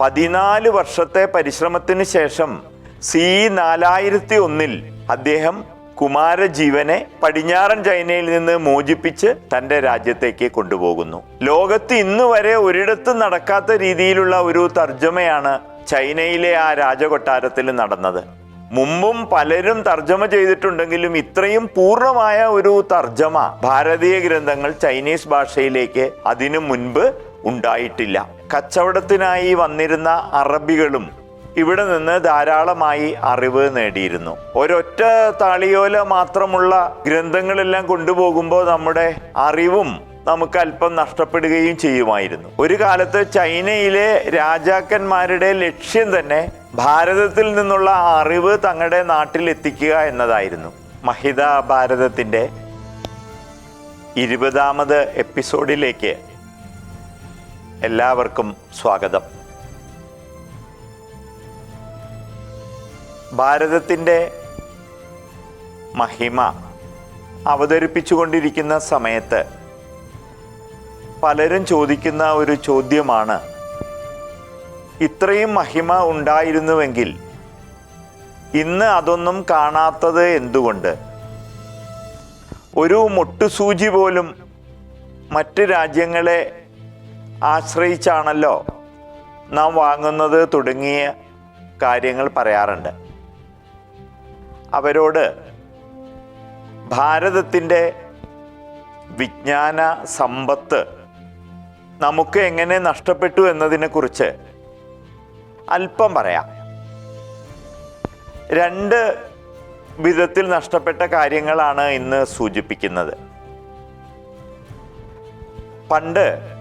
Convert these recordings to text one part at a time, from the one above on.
പതിനാല് വർഷത്തെ പരിശ്രമത്തിന് ശേഷം സി നാലായിരത്തി ഒന്നിൽ അദ്ദേഹം കുമാരജീവനെ പടിഞ്ഞാറൻ ചൈനയിൽ നിന്ന് മോചിപ്പിച്ച് തന്റെ രാജ്യത്തേക്ക് കൊണ്ടുപോകുന്നു. ലോകത്ത് ഇന്ന് വരെ ഒരിടത്തും നടക്കാത്ത രീതിയിലുള്ള ഒരു തർജമയാണ് ചൈനയിലെ ആ രാജകൊട്ടാരത്തിൽ നടന്നത്. മുമ്പും പലരും തർജമ ചെയ്തിട്ടുണ്ടെങ്കിലും ഇത്രയും പൂർണമായ ഒരു തർജമ ഭാരതീയ ഗ്രന്ഥങ്ങൾ ചൈനീസ് ഭാഷയിലേക്ക് അതിനു മുൻപ് ഉണ്ടായിട്ടില്ല. കച്ചവടത്തിനായി വന്നിരുന്ന അറബികളും ഇവിടെ നിന്ന് ധാരാളമായി അറിവ് നേടിയിരുന്നു. ഒരൊറ്റ താളിയോല മാത്രമുള്ള ഗ്രന്ഥങ്ങളെല്ലാം കൊണ്ടുപോകുമ്പോൾ നമ്മുടെ അറിവും നമുക്ക് അല്പം നഷ്ടപ്പെടുകയും ചെയ്യുമായിരുന്നു. ഒരു കാലത്ത് ചൈനയിലെ രാജാക്കന്മാരുടെ ലക്ഷ്യം തന്നെ ഭാരതത്തിൽ നിന്നുള്ള അറിവ് തങ്ങളുടെ നാട്ടിൽ എത്തിക്കുക എന്നതായിരുന്നു. മഹിത ഭാരതത്തിന്റെ ഇരുപതാമത് എപ്പിസോഡിലേക്ക് എല്ലാവർക്കും സ്വാഗതം. ഭാരതത്തിന്റെ മഹിമ അവതരിപ്പിച്ചുകൊണ്ടിരിക്കുന്ന സമയത്ത് പലരും ചോദിക്കുന്ന ഒരു ചോദ്യമാണ് ഇത്രയും മഹിമ ഉണ്ടായിരുന്നുവെങ്കിൽ ഇന്ന് അതൊന്നും കാണാത്തത് എന്തുകൊണ്ട്? ഒരു മുട്ടുസൂചി പോലും മറ്റ് രാജ്യങ്ങളെ ആശ്രയിച്ചാണല്ലോ നാം വാങ്ങുന്നത് തുടങ്ങിയ കാര്യങ്ങൾ പറയാറുണ്ട്. അവരോട് ഭാരതത്തിന്റെ വിജ്ഞാന സമ്പത്ത് നമുക്ക് എങ്ങനെ നഷ്ടപ്പെട്ടു എന്നതിനെക്കുറിച്ച് അല്പം പറയാം. രണ്ട് വിധത്തിൽ നഷ്ടപ്പെട്ട കാര്യങ്ങളാണ് ഇന്ന് സൂചിപ്പിക്കുന്നത്. പണ്ട്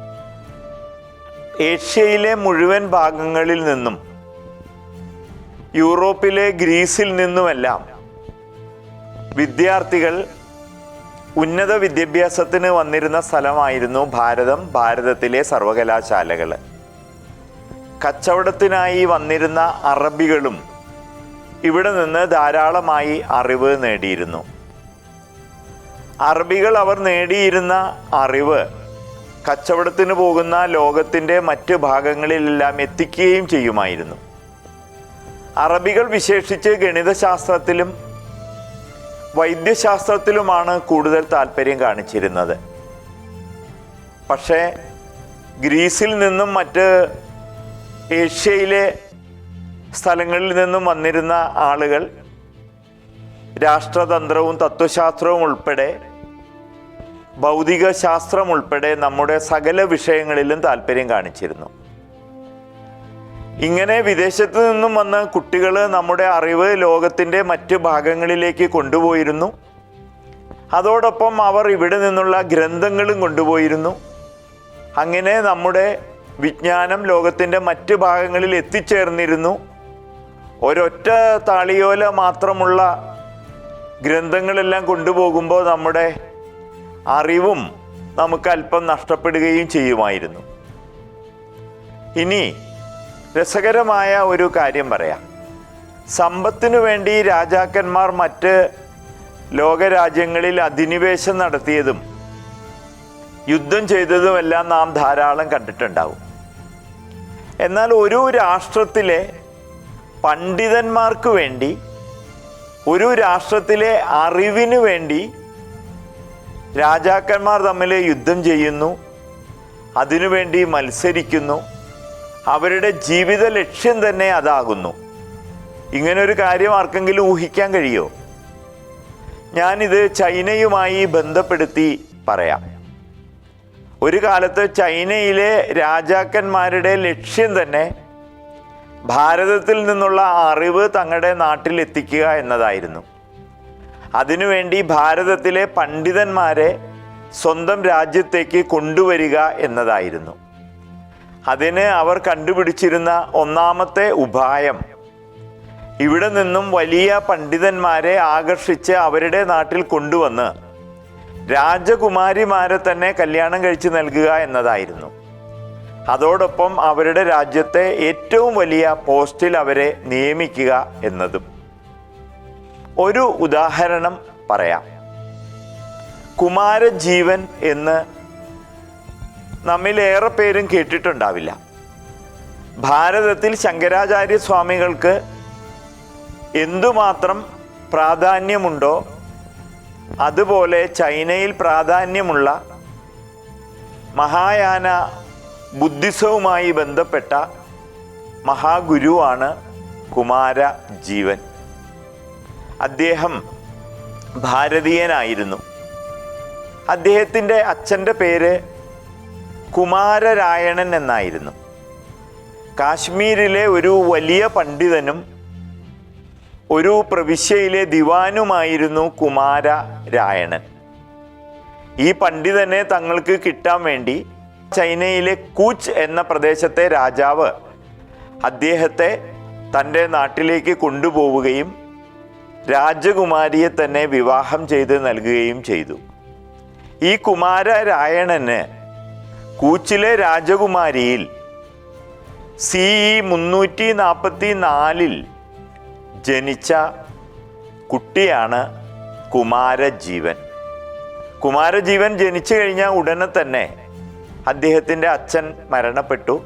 ഏഷ്യയിലെ മുഴുവൻ ഭാഗങ്ങളിൽ നിന്നും യൂറോപ്പിലെ ഗ്രീസിൽ നിന്നുമെല്ലാം വിദ്യാർത്ഥികൾ ഉന്നത വിദ്യാഭ്യാസത്തിന് വന്നിരുന്ന സ്ഥലമായിരുന്നു ഭാരതം ഭാരതത്തിലെ സർവകലാശാലകൾ. കച്ചവടത്തിനായി വന്നിരുന്ന അറബികളും ഇവിടെ നിന്ന് ധാരാളമായി അറിവ് നേടിയിരുന്നു. അറബികൾ അവർ നേടിയിരുന്ന അറിവ് കച്ചവടത്തിന് പോകുന്ന ലോകത്തിന്റെ മറ്റ് ഭാഗങ്ങളിലെല്ലാം എത്തിക്കുകയും ചെയ്യുമായിരുന്നു. അറബികൾ വിശേഷിച്ച് ഗണിതശാസ്ത്രത്തിലും വൈദ്യശാസ്ത്രത്തിലുമാണ് കൂടുതൽ താല്പര്യം കാണിച്ചിരുന്നത്. പക്ഷേ ഗ്രീസിൽ നിന്നും മറ്റ് ഏഷ്യയിലെ സ്ഥലങ്ങളിൽ നിന്നും വന്നിരുന്ന ആളുകൾ രാഷ്ട്രതന്ത്രവും തത്വശാസ്ത്രവും ഉൾപ്പെടെ ഭൗതിക ശാസ്ത്രം ഉൾപ്പെടെ നമ്മുടെ സകല വിഷയങ്ങളിലും താല്പര്യം കാണിച്ചിരുന്നു. ഇങ്ങനെ വിദേശത്ത് നിന്നും വന്ന കുട്ടികൾ നമ്മുടെ അറിവ് ലോകത്തിന്റെ മറ്റ് ഭാഗങ്ങളിലേക്ക് കൊണ്ടുപോയിരുന്നു. അതോടൊപ്പം അവർ ഇവിടെ നിന്നുള്ള ഗ്രന്ഥങ്ങളും കൊണ്ടുപോയിരുന്നു. അങ്ങനെ നമ്മുടെ വിജ്ഞാനം ലോകത്തിന്റെ മറ്റ് ഭാഗങ്ങളിൽ എത്തിച്ചേർന്നിരുന്നു. ഒരൊറ്റ താളിയോല മാത്രമുള്ള ഗ്രന്ഥങ്ങളെല്ലാം കൊണ്ടുപോകുമ്പോൾ നമ്മുടെ അറിവും നമുക്ക് അല്പം നഷ്ടപ്പെടുകയും ചെയ്യുമായിരുന്നു. ഇനി രസകരമായ ഒരു കാര്യം പറയാം. സമ്പത്തിനു വേണ്ടി രാജാക്കന്മാർ മറ്റ് ലോകരാജ്യങ്ങളിൽ അധിനിവേശം നടത്തിയതും യുദ്ധം ചെയ്തതുമെല്ലാം നാം ധാരാളം കണ്ടിട്ടുണ്ടാവും. എന്നാൽ ഒരു രാഷ്ട്രത്തിലെ പണ്ഡിതന്മാർക്ക് വേണ്ടി ഒരു രാഷ്ട്രത്തിലെ അറിവിനു വേണ്ടി രാജാക്കന്മാർ തമ്മിൽ യുദ്ധം ചെയ്യുന്നു അതിനുവേണ്ടി മത്സരിക്കുന്നു. അവരുടെ ജീവിത ലക്ഷ്യം തന്നെ അതാകുന്നു. ഇങ്ങനൊരു കാര്യം ആർക്കെങ്കിലും ഊഹിക്കാൻ കഴിയോ? ഞാനിത് ചൈനയുമായി ബന്ധപ്പെടുത്തി പറയാം. ഒരു കാലത്ത് ചൈനയിലെ രാജാക്കന്മാരുടെ ലക്ഷ്യം തന്നെ ഭാരതത്തിൽ നിന്നുള്ള അറിവ് തങ്ങളുടെ നാട്ടിലെത്തിക്കുക എന്നതായിരുന്നു. അതിനുവേണ്ടി ഭാരതത്തിലെ പണ്ഡിതന്മാരെ സ്വന്തം രാജ്യത്തേക്ക് കൊണ്ടുവരിക എന്നതായിരുന്നു. അതിന് അവർ കണ്ടുപിടിച്ചിരുന്ന ഒന്നാമത്തെ ഉപായം. ഇവിടെ നിന്നും വലിയ പണ്ഡിതന്മാരെ ആകർഷിച്ച് അവരുടെ നാട്ടിൽ കൊണ്ടുവന്ന് രാജകുമാരിമാരെ തന്നെ കല്യാണം കഴിച്ച് നൽകുക എന്നതായിരുന്നു. അതോടൊപ്പം അവരുടെ രാജ്യത്തെ ഏറ്റവും വലിയ പോസ്റ്റിൽ അവരെ നിയമിക്കുക എന്നതും. ഒരു ഉദാഹരണം പറയാം. കുമാരജീവൻ എന്ന് നമ്മിലേറെ പേരും കേട്ടിട്ടുണ്ടാവില്ല. ഭാരതത്തിൽ ശങ്കരാചാര്യ സ്വാമികൾക്ക് എന്തുമാത്രം പ്രാധാന്യമുണ്ടോ അതുപോലെ ചൈനയിൽ പ്രാധാന്യമുള്ള മഹായാന ബുദ്ധിസവുമായി ബന്ധപ്പെട്ട മഹാഗുരുവാണ് കുമാര ജീവൻ അദ്ദേഹം ഭാരതീയനായിരുന്നു. അദ്ദേഹത്തിന്റെ അച്ഛന്റെ പേര് കുമാരരായണൻ എന്നായിരുന്നു. കാശ്മീരിലെ ഒരു വലിയ പണ്ഡിതനും ഒരു പ്രവിശ്യയിലെ ദിവാനുമായിരുന്നു കുമാര രായണൻ ഈ പണ്ഡിതനെ തങ്ങൾക്ക് കിട്ടാൻ വേണ്ടി ചൈനയിലെ കൂച്ച് എന്ന പ്രദേശത്തെ രാജാവ് അദ്ദേഹത്തെ തന്റെ നാട്ടിലേക്ക് കൊണ്ടുപോവുകയും രാജകുമാരിയെ തന്നെ വിവാഹം ചെയ്ത് നൽകുകയും ചെയ്തു. ഈ കുമാരരായണന് കൂച്ചിലെ രാജകുമാരിയിൽ സി ഇ മുന്നൂറ്റി നാൽപ്പത്തി നാലിൽ ജനിച്ച കുട്ടിയാണ് കുമാരജീവൻ. കുമാരജീവൻ ജനിച്ചു കഴിഞ്ഞ ഉടനെ തന്നെ അദ്ദേഹത്തിന്റെ അച്ഛൻ മരണപ്പെട്ടു.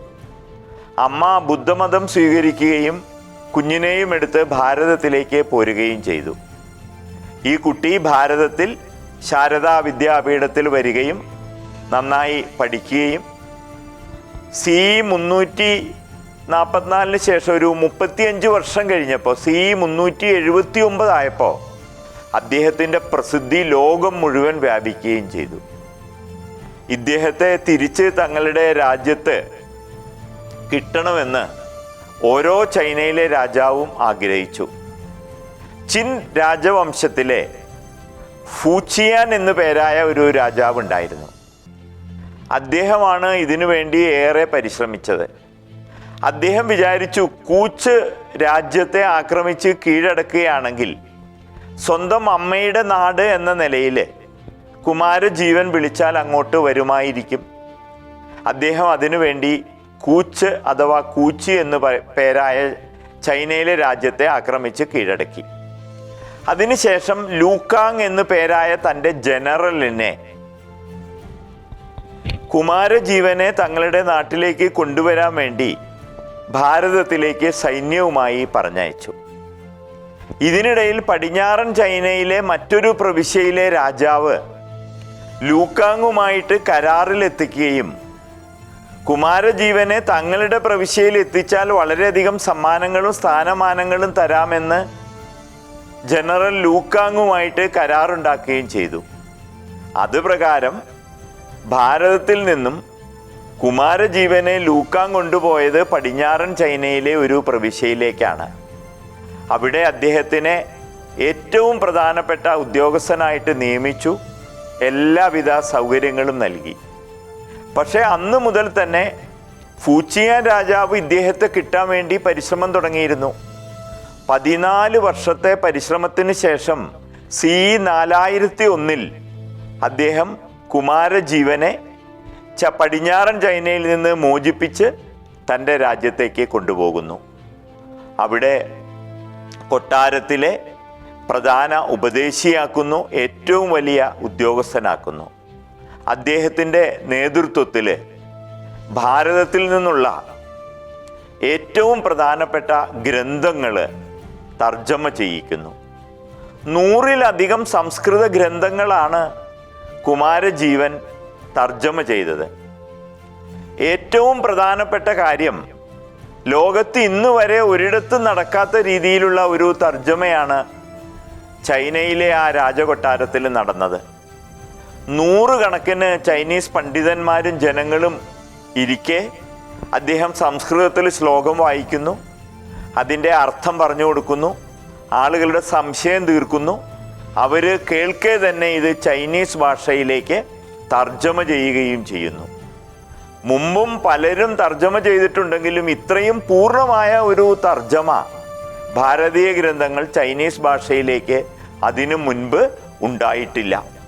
അമ്മ ബുദ്ധമതം സ്വീകരിക്കുകയും കുഞ്ഞിനെയും എടുത്ത് ഭാരതത്തിലേക്ക് പോരുകയും ചെയ്തു. ഈ കുട്ടി ഭാരതത്തിൽ ശാരദാ വിദ്യാപീഠത്തിൽ വരികയും നന്നായി പഠിക്കുകയും സി മുന്നൂറ്റി നാൽപ്പത്തിനാലിന് ശേഷം ഒരു മുപ്പത്തിയഞ്ച് വർഷം കഴിഞ്ഞപ്പോൾ സി മുന്നൂറ്റി എഴുപത്തി ഒമ്പതായപ്പോൾ അദ്ദേഹത്തിന്റെ പ്രസിദ്ധി ലോകം മുഴുവൻ വ്യാപിക്കുകയും ചെയ്തു. ഇദ്ദേഹത്തെ തിരിച്ച് തങ്ങളുടെ രാജ്യത്ത് കിട്ടണമെന്ന് ഓരോ ചൈനയിലെ രാജാവും ആഗ്രഹിച്ചു. ചിൻ രാജവംശത്തിലെ ഫൂച്ചിയാൻ എന്നു പേരായ ഒരു രാജാവ് ഉണ്ടായിരുന്നു. അദ്ദേഹമാണ് ഇതിനു വേണ്ടി ഏറെ പരിശ്രമിച്ചത്. അദ്ദേഹം വിചാരിച്ചു കൂച്ച് രാജ്യത്തെ ആക്രമിച്ച് കീഴടക്കുകയാണെങ്കിൽ സ്വന്തം അമ്മയുടെ നാട് എന്ന നിലയിൽ കുമാരജീവൻ വിളിച്ചാൽ അങ്ങോട്ട് വരുമായിരിക്കും. അദ്ദേഹം അതിനുവേണ്ടി കൂച്ച് അഥവാ കൂച്ചി എന്ന് പേരായ ചൈനയിലെ രാജ്യത്തെ ആക്രമിച്ച് കീഴടക്കി. അതിനുശേഷം ലൂക്കാങ് എന്ന് പേരായ തന്റെ ജനറലിനെ കുമാരജീവനെ തങ്ങളുടെ നാട്ടിലേക്ക് കൊണ്ടുവരാൻ വേണ്ടി ഭാരതത്തിലേക്ക് സൈന്യവുമായി പറഞ്ഞയച്ചു. ഇതിനിടയിൽ പടിഞ്ഞാറൻ ചൈനയിലെ മറ്റൊരു പ്രവിശ്യയിലെ രാജാവ് ലൂക്കാങ്ങുമായിട്ട് കരാറിലെത്തിക്കുകയും കുമാരജീവനെ തങ്ങളുടെ പ്രവിശ്യയിൽ എത്തിച്ചാൽ വളരെയധികം സമ്മാനങ്ങളും സ്ഥാനമാനങ്ങളും തരാമെന്ന് ജനറൽ ലൂക്കാങ്ങുമായിട്ട് കരാറുണ്ടാക്കുകയും ചെയ്തു. അതുപ്രകാരം ഭാരതത്തിൽ നിന്നും കുമാരജീവനെ ലൂക്കാങ് കൊണ്ടുപോയത് പടിഞ്ഞാറൻ ചൈനയിലെ ഒരു പ്രവിശ്യയിലേക്കാണ്. അവിടെ അദ്ദേഹത്തിനെ ഏറ്റവും പ്രധാനപ്പെട്ട ഉദ്യോഗസ്ഥനായിട്ട് നിയമിച്ചു. എല്ലാവിധ സൗകര്യങ്ങളും നൽകി. പക്ഷേ അന്ന് മുതൽ തന്നെ ഫൂച്ചിയാൻ രാജാവ് ഇദ്ദേഹത്തെ കിട്ടാൻ വേണ്ടി പരിശ്രമം തുടങ്ങിയിരുന്നു. പതിനാല് വർഷത്തെ പരിശ്രമത്തിന് ശേഷം സി നാലായിരത്തി ഒന്നിൽ അദ്ദേഹം കുമാരജീവനെ ച പടിഞ്ഞാറൻ ചൈനയിൽ നിന്ന് മോചിപ്പിച്ച് തന്റെ രാജ്യത്തേക്ക് കൊണ്ടുപോകുന്നു. അവിടെ കൊട്ടാരത്തിലെ പ്രധാന ഉപദേശിയാക്കുന്നു ഏറ്റവും വലിയ ഉദ്യോഗസ്ഥനാക്കുന്നു. അദ്ദേഹത്തിന്റെ നേതൃത്വത്തിൽ ഭാരതത്തിൽ നിന്നുള്ള ഏറ്റവും പ്രധാനപ്പെട്ട ഗ്രന്ഥങ്ങൾ തർജമ ചെയ്യിക്കുന്നു. നൂറിലധികം സംസ്കൃത ഗ്രന്ഥങ്ങളാണ് കുമാരജീവൻ തർജമ ചെയ്തത്. ഏറ്റവും പ്രധാനപ്പെട്ട കാര്യം ലോകത്ത് ഇന്ന് വരെ ഒരിടത്തും നടക്കാത്ത രീതിയിലുള്ള ഒരു തർജമയാണ് ചൈനയിലെ ആ രാജകൊട്ടാരത്തിൽ നടന്നത്. നൂറുകണക്കിന് ചൈനീസ് പണ്ഡിതന്മാരും ജനങ്ങളും ഇരിക്കെ അദ്ദേഹം സംസ്കൃതത്തിൽ ശ്ലോകം വായിക്കുന്നു. അതിന്റെ അർത്ഥം പറഞ്ഞു കൊടുക്കുന്നു. ആളുകളുടെ സംശയം തീർക്കുന്നു. അവർ കേൾക്കെ തന്നെ ഇത് ചൈനീസ് ഭാഷയിലേക്ക് തർജമ ചെയ്യുകയും ചെയ്യുന്നു. മുമ്പും പലരും തർജമ ചെയ്തിട്ടുണ്ടെങ്കിലും ഇത്രയും പൂർണമായ ഒരു തർജമ ഭാരതീയ ഗ്രന്ഥങ്ങൾ ചൈനീസ് ഭാഷയിലേക്ക് അതിനു മുൻപ് ഉണ്ടായിട്ടില്ല.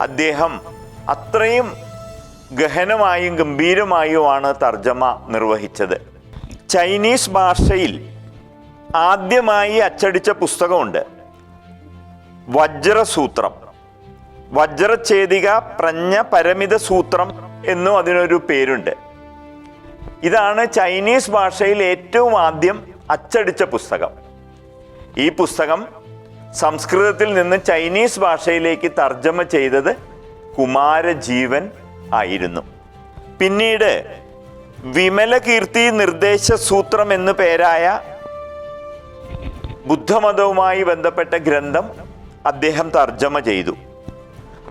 അദ്ദേഹം അത്രയും ഗഹനമായും ഗംഭീരമായുമാണ് തർജമ നിർവഹിച്ചത്. ചൈനീസ് ഭാഷയിൽ ആദ്യമായി അച്ചടിച്ച പുസ്തകമുണ്ട്. വജ്രസൂത്രം. വജ്രഛേദിക പ്രജ്ഞ പരമിത സൂത്രം എന്നും അതിനൊരു പേരുണ്ട്. ഇതാണ് ചൈനീസ് ഭാഷയിൽ ഏറ്റവും ആദ്യം അച്ചടിച്ച പുസ്തകം. ഈ പുസ്തകം സംസ്കൃതത്തിൽ നിന്ന് ചൈനീസ് ഭാഷയിലേക്ക് തർജമ ചെയ്തത് കുമാരജീവൻ ആയിരുന്നു. പിന്നീട് വിമലകീർത്തി നിർദ്ദേശ സൂത്രം എന്നു പേരായ ബുദ്ധമതവുമായി ബന്ധപ്പെട്ട ഗ്രന്ഥം അദ്ദേഹം തർജമ ചെയ്തു.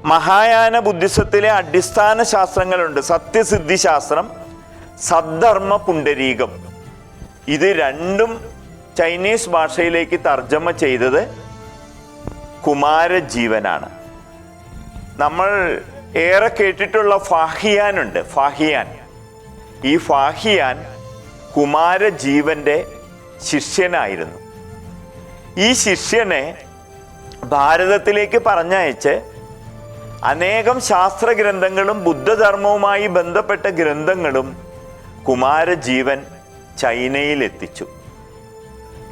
മഹായാന ബുദ്ധിസത്തിലെ അടിസ്ഥാന ശാസ്ത്രങ്ങളുണ്ട്. സത്യസിദ്ധി ശാസ്ത്രം സദ്ധർമ്മ പുണ്ടരീകം ഇത് രണ്ടും ചൈനീസ് ഭാഷയിലേക്ക് തർജമ ചെയ്തത് കുമാരജീവനാണ്. നമ്മൾ ഏറെ കേട്ടിട്ടുള്ള ഫാഹിയാൻ ഉണ്ട് ഫാഹിയാൻ. ഈ ഫാഹിയാൻ കുമാരജീവന്റെ ശിഷ്യനായിരുന്നു. ഈ ശിഷ്യനെ ഭാരതത്തിലേക്ക് പറഞ്ഞയച്ച് അനേകം ശാസ്ത്ര ഗ്രന്ഥങ്ങളും ബുദ്ധധർമ്മവുമായി ബന്ധപ്പെട്ട ഗ്രന്ഥങ്ങളും കുമാരജീവൻ ചൈനയിൽ എത്തിച്ചു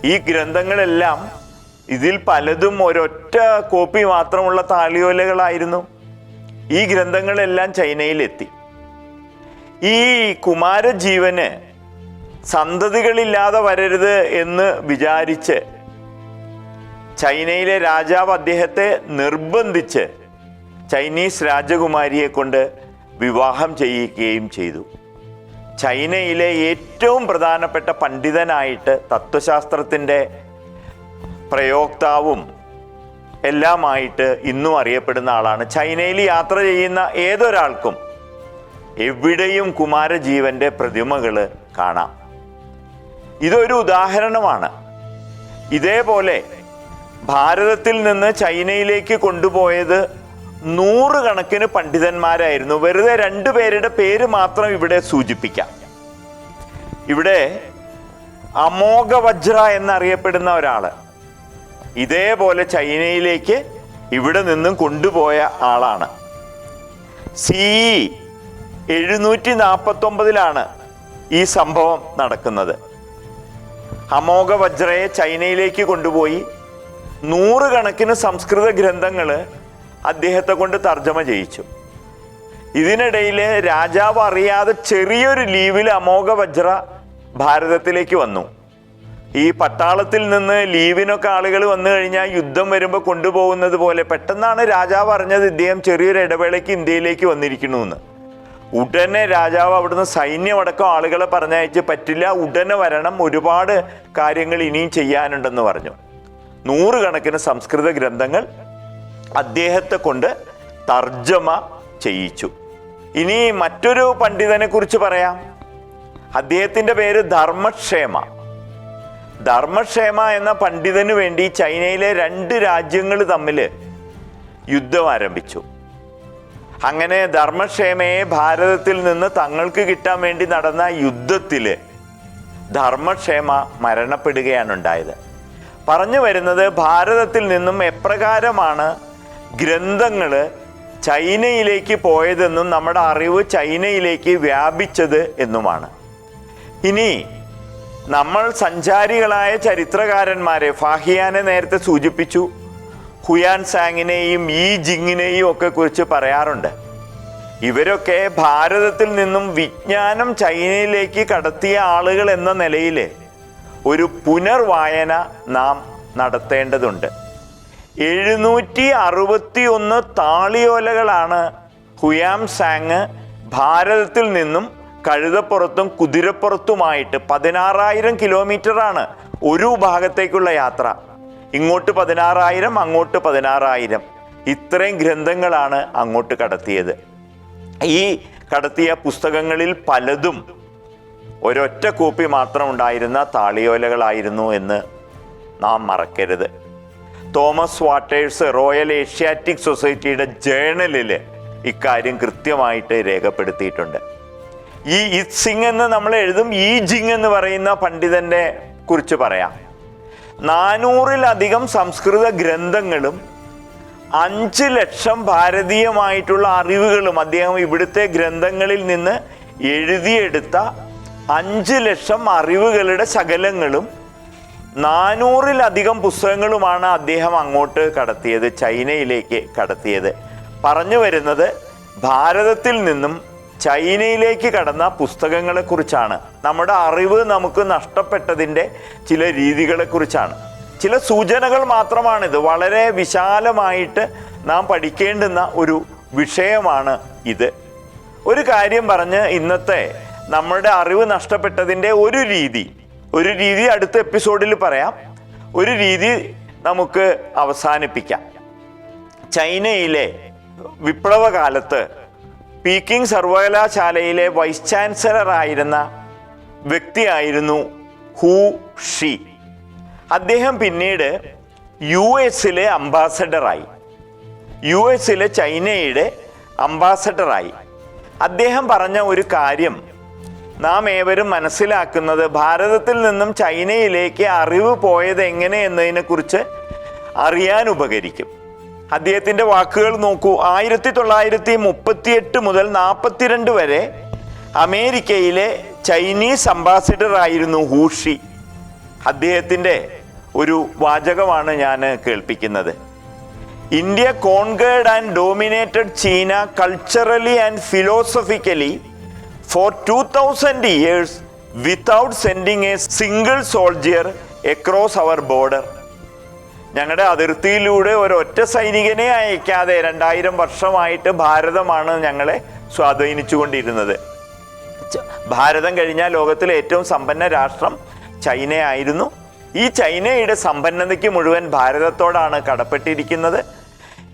ഈ ഗ്രന്ഥങ്ങളെല്ലാം ഇതിൽ പലതും ഒരൊറ്റ കോപ്പി മാത്രമുള്ള താളിയോലകളായിരുന്നു. ഈ ഗ്രന്ഥങ്ങളെല്ലാം ചൈനയിലെത്തി. ഈ കുമാരജീവന് സന്തതികളില്ലാതെ വരരുത് എന്ന് വിചാരിച്ച് ചൈനയിലെ രാജാവ് അദ്ദേഹത്തെ നിർബന്ധിച്ച് ചൈനീസ് രാജകുമാരിയെ കൊണ്ട് വിവാഹം ചെയ്യിക്കുകയും ചെയ്തു. ചൈനയിലെ ഏറ്റവും പ്രധാനപ്പെട്ട പണ്ഡിതനായിട്ട് തത്വശാസ്ത്രത്തിന്റെ പ്രയോക്താവും എല്ലാമായിട്ട് ഇന്നും അറിയപ്പെടുന്ന ആളാണ്. ചൈനയിൽ യാത്ര ചെയ്യുന്ന ഏതൊരാൾക്കും എവിടെയും കുമാരജീവന്റെ പ്രതിമകൾ കാണാം. ഇതൊരു ഉദാഹരണമാണ്. ഇതേപോലെ ഭാരതത്തിൽ നിന്ന് ചൈനയിലേക്ക് കൊണ്ടുപോയത് നൂറുകണക്കിന് പണ്ഡിതന്മാരായിരുന്നു. വെറുതെ രണ്ടു പേരുടെ പേര് മാത്രം ഇവിടെ സൂചിപ്പിക്കാം. ഇവിടെ അമോഘ വജ്ര എന്നറിയപ്പെടുന്ന ഒരാൾ. ഇതേപോലെ ചൈനയിലേക്ക് ഇവിടെ നിന്നും കൊണ്ടുപോയ ആളാണ്. സി എഴുന്നൂറ്റി നാൽപ്പത്തൊമ്പതിലാണ് ഈ സംഭവം നടക്കുന്നത്. അമോഘ വജ്രയെ ചൈനയിലേക്ക് കൊണ്ടുപോയി നൂറുകണക്കിന് സംസ്കൃത ഗ്രന്ഥങ്ങൾ അദ്ദേഹത്തെ കൊണ്ട് തർജമ ചെയ്യിച്ചു. ഇതിനിടയിൽ രാജാവ് അറിയാതെ ചെറിയൊരു ലീവിൽ അമോഘ വജ്ര ഭാരതത്തിലേക്ക് വന്നു. ഈ പട്ടാളത്തിൽ നിന്ന് ലീവിനൊക്കെ ആളുകൾ വന്നു കഴിഞ്ഞാൽ യുദ്ധം വരുമ്പോൾ കൊണ്ടുപോകുന്നത് പോലെ പെട്ടെന്നാണ് രാജാവ് അറിഞ്ഞത് ഇദ്ദേഹം ചെറിയൊരു ഇടവേളയ്ക്ക് ഇന്ത്യയിലേക്ക് വന്നിരിക്കണമെന്ന് ഉടനെ രാജാവ് അവിടുന്ന് സൈന്യമടക്കം ആളുകളെ പറഞ്ഞയച്ച് പറ്റില്ല ഉടനെ വരണം ഒരുപാട് കാര്യങ്ങൾ ഇനിയും ചെയ്യാനുണ്ടെന്ന് പറഞ്ഞു. നൂറുകണക്കിന് സംസ്കൃത ഗ്രന്ഥങ്ങൾ അദ്ദേഹത്തെ കൊണ്ട് തർജമ ചെയ്യിച്ചു. ഇനി മറ്റൊരു പണ്ഡിതനെ കുറിച്ച് പറയാം. അദ്ദേഹത്തിന്റെ പേര് ധർമ്മക്ഷേമ. ധർമ്മക്ഷേമ എന്ന പണ്ഡിതന് വേണ്ടി ചൈനയിലെ രണ്ട് രാജ്യങ്ങൾ തമ്മിൽ യുദ്ധം ആരംഭിച്ചു. അങ്ങനെ ധർമ്മക്ഷേമയെ ഭാരതത്തിൽ നിന്ന് തങ്ങൾക്ക് കിട്ടാൻ വേണ്ടി നടന്ന യുദ്ധത്തിൽ ധർമ്മക്ഷേമ മരണപ്പെടുകയാണ് ഉണ്ടായത്. പറഞ്ഞു വരുന്നത് ഭാരതത്തിൽ നിന്നും എപ്രകാരമാണ് ഗ്രന്ഥങ്ങൾ ചൈനയിലേക്ക് പോയതെന്നും നമ്മുടെ അറിവ് ചൈനയിലേക്ക് വ്യാപിച്ചത് എന്നുമാണ്. ഇനി നമ്മൾ സഞ്ചാരികളായ ചരിത്രകാരന്മാരെ ഫാഹിയാനെ നേരത്തെ സൂചിപ്പിച്ചു ഹുയാൻ സാങ്ങിനെയും ഈ ജിങ്ങിനെയും ഒക്കെ കുറിച്ച് പറയാറുണ്ട്. ഇവരൊക്കെ ഭാരതത്തിൽ നിന്നും വിജ്ഞാനം ചൈനയിലേക്ക് കടത്തിയ ആളുകൾ എന്ന നിലയിൽ ഒരു പുനർവായന നാം നടത്തേണ്ടതുണ്ട്. എഴുന്നൂറ്റി അറുപത്തി ഒന്ന് താളിയോലകളാണ് ഹുയാം സാങ് ഭാരതത്തിൽ നിന്നും കഴുതപ്പുറത്തും കുതിരപ്പുറത്തുമായിട്ട് പതിനാറായിരം കിലോമീറ്ററാണ് ഒരു ഭാഗത്തേക്കുള്ള യാത്ര. ഇങ്ങോട്ട് പതിനാറായിരം അങ്ങോട്ട് പതിനാറായിരം. ഇത്രയും ഗ്രന്ഥങ്ങളാണ് അങ്ങോട്ട് കടത്തിയത്. ഈ കടത്തിയ പുസ്തകങ്ങളിൽ പലതും ഒരൊറ്റ കോപ്പി മാത്രം ഉണ്ടായിരുന്ന താളിയോലകളായിരുന്നു എന്ന് നാം മറക്കരുത്. തോമസ് വാട്ടേഴ്സ് റോയൽ ഏഷ്യാറ്റിക് സൊസൈറ്റിയുടെ ജേണലിൽ ഇക്കാര്യം കൃത്യമായിട്ട് രേഖപ്പെടുത്തിയിട്ടുണ്ട്. ഈ ഇത് സിംഗ് എന്ന് നമ്മൾ എഴുതും ഈ ജിങ് എന്ന് പറയുന്ന പണ്ഡിതന്റെ കുറിച്ച് പറയാം. നാനൂറിലധികം സംസ്കൃത ഗ്രന്ഥങ്ങളും അഞ്ച് ലക്ഷം ഭാരതീയമായിട്ടുള്ള അറിവുകളും അദ്ദേഹം ഇവിടുത്തെ ഗ്രന്ഥങ്ങളിൽ നിന്ന് എഴുതിയെടുത്ത അഞ്ച് ലക്ഷം അറിവുകളുടെ ശകലങ്ങളും നാനൂറിലധികം പുസ്തകങ്ങളുമാണ് അദ്ദേഹം അങ്ങോട്ട് കടത്തിയത് ചൈനയിലേക്ക് കടത്തിയത്. പറഞ്ഞു വരുന്നത് ഭാരതത്തിൽ നിന്നും ചൈനയിലേക്ക് കടന്ന പുസ്തകങ്ങളെക്കുറിച്ചാണ്. നമ്മുടെ അറിവ് നമുക്ക് നഷ്ടപ്പെട്ടതിന്റെ ചില രീതികളെക്കുറിച്ചാണ്. ചില സൂചനകൾ മാത്രമാണിത്. വളരെ വിശാലമായിട്ട് നാം പഠിക്കേണ്ടുന്ന ഒരു വിഷയമാണ് ഇത്. ഒരു കാര്യം പറഞ്ഞ് ഇന്നത്തെ നമ്മുടെ അറിവ് നഷ്ടപ്പെട്ടതിന്റെ ഒരു രീതി ഒരു രീതി അടുത്ത എപ്പിസോഡിൽ പറയാം. ഒരു രീതി നമുക്ക് അവസാനിപ്പിക്കാം. ചൈനയിലെ വിപ്ലവകാലത്ത് പീക്കിംഗ് സർവകലാശാലയിലെ വൈസ് ചാൻസലർ ആയിരുന്ന വ്യക്തിയായിരുന്നു ഹു ഷി. അദ്ദേഹം പിന്നീട് യു എസിലെ അംബാസഡറായി. യു എസിലെ ചൈനയുടെ അംബാസഡറായി. അദ്ദേഹം പറഞ്ഞ ഒരു കാര്യം നാം ഏവരും മനസ്സിലാക്കുന്നത് ഭാരതത്തിൽ നിന്നും ചൈനയിലേക്ക് അറിവ് പോയത് എങ്ങനെ എന്നതിനെക്കുറിച്ച് അറിയാൻ ഉപകരിക്കും. അദ്ദേഹത്തിന്റെ വാക്കുകൾ നോക്കൂ. ആയിരത്തി തൊള്ളായിരത്തി മുപ്പത്തിയെട്ട് മുതൽ നാൽപ്പത്തിരണ്ട് വരെ അമേരിക്കയിലെ ചൈനീസ് അംബാസിഡർ ആയിരുന്നു ഹൂഷി അദ്ദേഹത്തിന്റെ ഒരു വാചകമാണ് ഞാൻ കേൾപ്പിക്കുന്നത്. India conquered and dominated China culturally and philosophically for two thousand years without sending a single soldier across our border ഞങ്ങളുടെ അതിർത്തിയിലൂടെ ഒരൊറ്റ സൈനികനെ അയക്കാതെ രണ്ടായിരം വർഷമായിട്ട് ഭാരതമാണ് ഞങ്ങളെ സ്വാധീനിച്ചുകൊണ്ടിരുന്നത്. ഭാരതം കഴിഞ്ഞാൽ ലോകത്തിലെ ഏറ്റവും സമ്പന്ന രാഷ്ട്രം ചൈനയായിരുന്നു. ഈ ചൈനയുടെ സമ്പന്നതയ്ക്ക് മുഴുവൻ ഭാരതത്തോടാണ് കടപ്പെട്ടിരിക്കുന്നത്.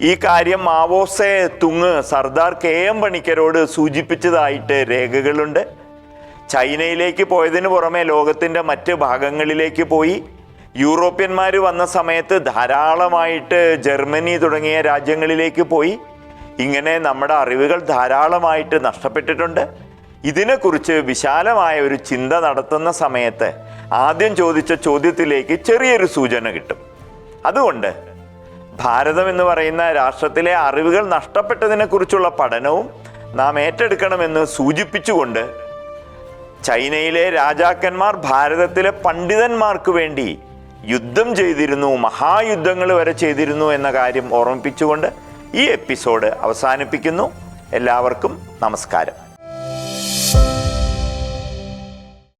ഈ കാര്യം Mao Tse tung Sardar K M പണിക്കരോട് സൂചിപ്പിച്ചതായിട്ട് രേഖകളുണ്ട്. ചൈനയിലേക്ക് പോയതിനു പുറമെ ലോകത്തിന്റെ മറ്റ് ഭാഗങ്ങളിലേക്ക് പോയി. യൂറോപ്യന്മാർ വന്ന സമയത്ത് ധാരാളമായിട്ട് ജർമ്മനി തുടങ്ങിയ രാജ്യങ്ങളിലേക്ക് പോയി. ഇങ്ങനെ നമ്മുടെ അറിവുകൾ ധാരാളമായിട്ട് നഷ്ടപ്പെട്ടിട്ടുണ്ട്. ഇതിനെക്കുറിച്ച് വിശാലമായ ഒരു ചിന്ത നടത്തുന്ന സമയത്ത് ആദ്യം ചോദിച്ച ചോദ്യത്തിലേക്ക് ചെറിയൊരു സൂചന കിട്ടും. അതുകൊണ്ട് ഭാരതം എന്ന് പറയുന്ന രാഷ്ട്രത്തിലെ അറിവുകൾ നഷ്ടപ്പെട്ടതിനെക്കുറിച്ചുള്ള പഠനവും നാം ഏറ്റെടുക്കണമെന്ന് സൂചിപ്പിച്ചുകൊണ്ട് ചൈനയിലെ രാജാക്കന്മാർ ഭാരതത്തിലെ പണ്ഡിതന്മാർക്ക് വേണ്ടി യുദ്ധം ചെയ്തിരുന്നു മഹായുദ്ധങ്ങൾ വരെ ചെയ്തിരുന്നു എന്ന കാര്യം ഓർമ്മിപ്പിച്ചുകൊണ്ട് ഈ എപ്പിസോഡ് അവസാനിപ്പിക്കുന്നു. എല്ലാവർക്കും നമസ്കാരം.